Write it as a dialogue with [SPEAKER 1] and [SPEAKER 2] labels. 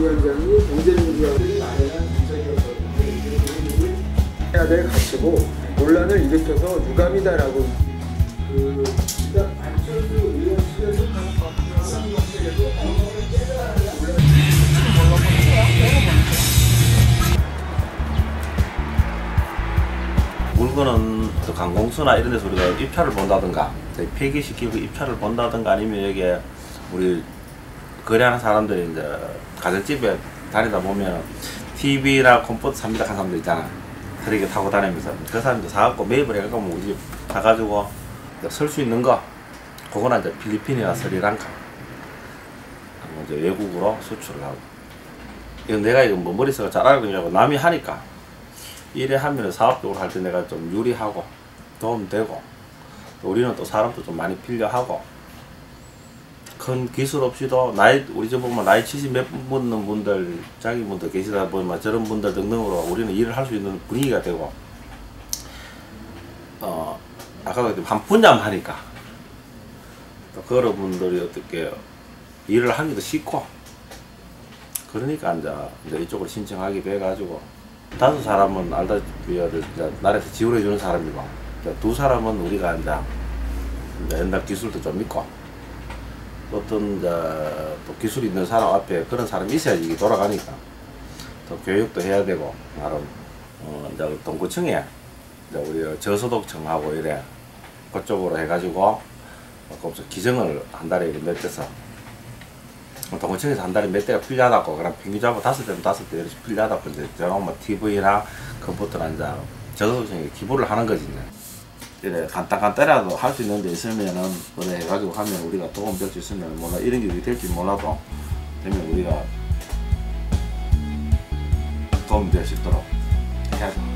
[SPEAKER 1] 위원장이 경제민주화를 마련한 해야 될 가치고 논란을 일으켜서 유감이다라고. 그
[SPEAKER 2] 물건은 그 관공서나 이런 데서 우리가 입찰을 본다든가 폐기시키고 입찰을 본다든가 아니면 여기 우리 거래하는 사람들이 이제 가정집에 다니다 보면 TV나 컴포트 삽니다. 하는 사람들 있잖아. 트럭에 타고 다니면서. 그 사람들 사갖고 매입을 해갖고 뭐 우리 집 가가지고 설 수 있는 거. 그거는 이제 필리핀이나 스리랑카. 이제 외국으로 수출을 하고. 이건 내가 이거 뭐 머릿속에 잘 알고 남이 하니까 일에 하면 사업적으로 할 때 내가 좀 유리하고 도움되고 또 우리는 또 사람도 좀 많이 필요하고 큰 기술 없이도 나이 우리 집 보면 나이 70몇 분는 분들 자기 분들 계시다 보면 저런 분들 등등으로 우리는 일을 할 수 있는 분위기가 되고 어 아까도 한 분야만 하니까 또 그런 분들이 어떻게 일을 하기도 쉽고 그러니까 이제, 이쪽으로 신청하게 돼가지고 다섯 사람은 알다시피 나라에서 지원해 주는 사람이고 두 사람은 우리가 이제, 옛날 기술도 좀 있고 어떤 또 기술 있는 사람 앞에 그런 사람이 있어야지 이게 돌아가니까 또 교육도 해야 되고 나름 어 이제 동구청에 이제 우리 저소득청하고 이래 그쪽으로 해가지고 거기서 기증을 한 달에 몇 대서 동구청에서 한 달에 몇 대가 필요하다고 그럼 평균 잡아 다섯 대면 다섯 대 이렇게 필요하다고 이제 저런 뭐 TV나 컴퓨터나 이제 저소득청에 기부를 하는 거지 이제. 이래 간단간단하도 할 수 있는 데 있으면은 그래 해가지고 하면 우리가 도움 될 수 있으면 몰라 이런 게 될지 몰라도 되면 우리가 도움 될 수 있도록 해야죠.